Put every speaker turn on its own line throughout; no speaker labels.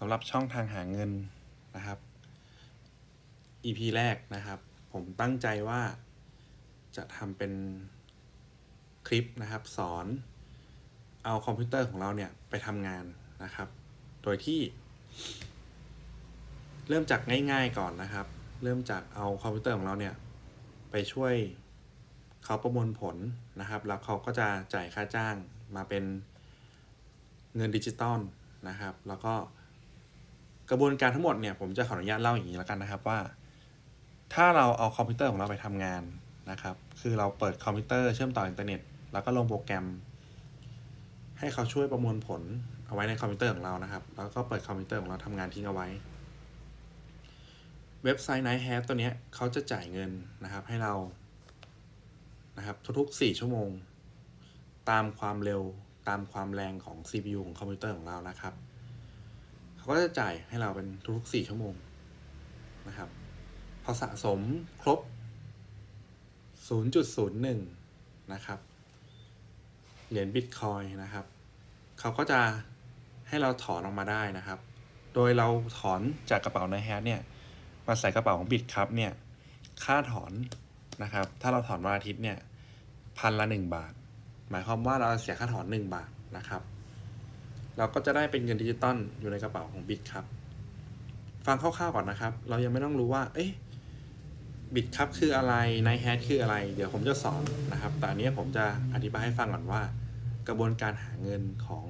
สำหรับช่องทางหาเงินนะครับ EP แรกนะครับ ผมตั้งใจว่าจะทำเป็นคลิปนะครับ สอนเอาคอมพิวเตอร์ของเราเนี่ยไปทำงานนะครับ โดยที่ เริ่มจากง่ายๆก่อนนะครับ เริ่มจากเอาคอมพิวเตอร์ของเราเนี่ยไปช่วยเขาประมวลผลนะครับ แล้วเขาก็จะจ่ายค่าจ้างมาเป็นเงินดิจิตอลนะครับ แล้วก็ กระบวนการทั้งหมดเนี่ยผมจะขออนุญาตเล่าอย่างนี้แล้วกันนะครับว่า ถ้าเราเอาคอมพิวเตอร์ของเราไปทำงานนะครับ คือเราเปิดคอมพิวเตอร์เชื่อมต่ออินเทอร์เน็ต แล้วก็ลงโปรแกรม ให้เขาช่วยประมวลผลเอาไว้ในคอมพิวเตอร์ของเรานะครับ แล้วก็เปิดคอมพิวเตอร์ของเราทำงานทิ้งเอาไว้ เว็บไซต์ Night Hat ตัวเนี้ยเขาจะจ่ายเงินนะครับให้เรานะครับทุกๆ 4 ชั่วโมง ตามความเร็วตามความแรงของ CPU ของคอมพิวเตอร์ของเรานะครับ เขาก็จะจ่ายให้เราเป็นทุกๆ4ชั่วโมงนะครับ พอสะสมครบ 0.01 นะครับ เหรียญบิตคอยนะครับ เขาก็จะให้เราถอนออกมาได้นะครับ โดยเราถอนจากกระเป๋าในแฮทเนี่ย มาใส่กระเป๋าของบิตครับเนี่ย ค่าถอนนะครับ ถ้าเราถอนวันอาทิตย์เนี่ยพันละหนึ่งบาท หมายความว่าเราเสียค่าถอนหนึ่งบาทนะครับ เราก็จะได้เป็นเงินดิจิตอลอยู่ในกระเป๋าของบิตครับ ฟังคร่าวๆก่อนนะครับ เรายังไม่ต้องรู้ว่า เอ๊ะบิตครับคืออะไรไนแฮทคืออะไร เดี๋ยวผมจะสอนนะครับ แต่อันนี้ผมจะอธิบายให้ฟังก่อนว่า กระบวนการหาเงินของ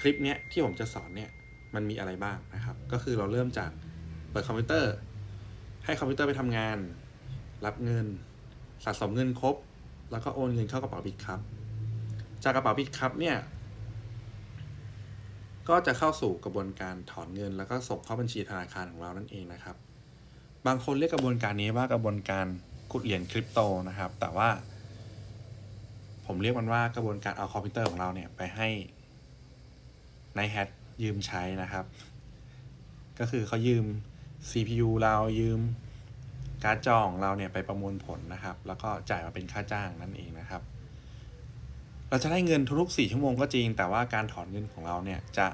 คลิปเนี้ยที่ผมจะสอนเนี่ยมันมีอะไรบ้างนะครับ ก็คือเราเริ่มจากเปิดคอมพิวเตอร์ ให้คอมพิวเตอร์ไปทำงาน รับเงิน สะสมเงินครบ แล้วก็โอนเงินเข้ากระเป๋าบิตครับ จากกระเป๋าบิตครับเนี่ยก็จะเข้าสู่กระบวนการถอนเงิน แล้วก็ส่งเข้าบัญชีธนาคารของเรานั่นเองนะครับ บางคนเรียกกระบวนการนี้ว่ากระบวนการขุดเหรียญคริปโตนะครับ แต่ว่า ผมเรียกมันว่ากระบวนการเอาคอมพิวเตอร์ของเราเนี่ยไปให้ในแฮทยืมใช้นะครับ ก็คือเขายืม CPU เรายืมการ์ดจอของเราเนี่ยไปประมวลผลนะครับ แล้วก็จ่ายมาเป็นค่าจ้างนั่นเองนะครับ เราจะได้เงินทุกๆ4ชั่วโมงก็จริง แต่ว่าการถอนเงินของเราเนี่ยจะ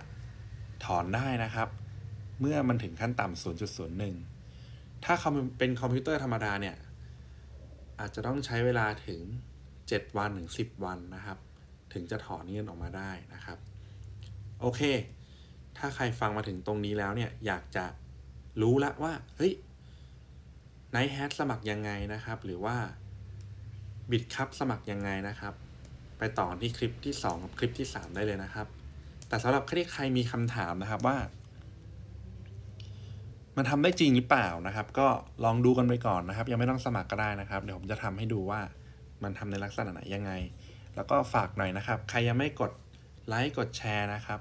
ถอนได้นะครับ เมื่อมันถึงขั้นต่ำ0.01 ถ้าคอมเป็นคอมพิวเตอร์ธรรมดาเนี่ยอาจจะต้องใช้เวลาถึง 7 วันถึง 10 วันนะครับ ถึงจะถอนเงินออกมาได้นะครับ โอเค ถ้าใครฟังมาถึงตรงนี้แล้วเนี่ยอยากจะรู้ละว่าเฮ้ยไนท์แฮทสมัครยังไงนะครับ หรือว่าบิดคัพสมัครยังไงนะครับ ไปต่อที่คลิปที่ 2 กับคลิปที่ 3 ได้เลยนะครับ แต่สำหรับใครมีคำถามนะครับว่า มันทำได้จริงหรือเปล่านะครับ ก็ลองดูกันไปก่อนนะครับ ยังไม่ต้องสมัครก็ได้นะครับ เดี๋ยวผมจะทำให้ดูว่ามันทำในลักษณะไหนยังไง แล้วก็ฝากหน่อยนะครับ ใครยังไม่กดไลค์กดแชร์นะครับ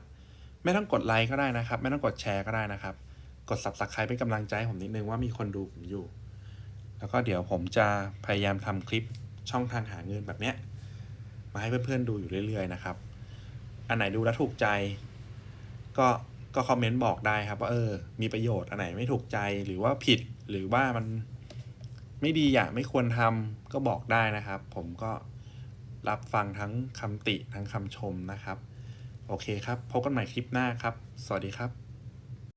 ไม่ต้องกดไลค์ก็ได้นะครับ ไม่ต้องกดแชร์ก็ได้นะครับ กด subscribe เป็นกำลังใจใผมนิดนึงว่ามีคนดูผมอยู่ แล้วก็เดี๋ยวผมจะพยายามทำคลิปช่องทางหาเงินแบบเนี้ย มาให้เพื่อนๆดูอยู่เรื่อยๆนะครับ อันไหนดูแล้วถูกใจ ก็ก็คอมเมนต์บอกได้ครับว่าเออ มีประโยชน์อันไหนไม่ถูกใจหรือว่าผิดหรือว่ามันไม่ดีอะไม่ควรทำก็บอกได้นะครับ ผมก็รับฟังทั้งคำติทั้งคำชมนะครับ โอเคครับ พบกันใหม่คลิปหน้าครับ สวัสดีครับ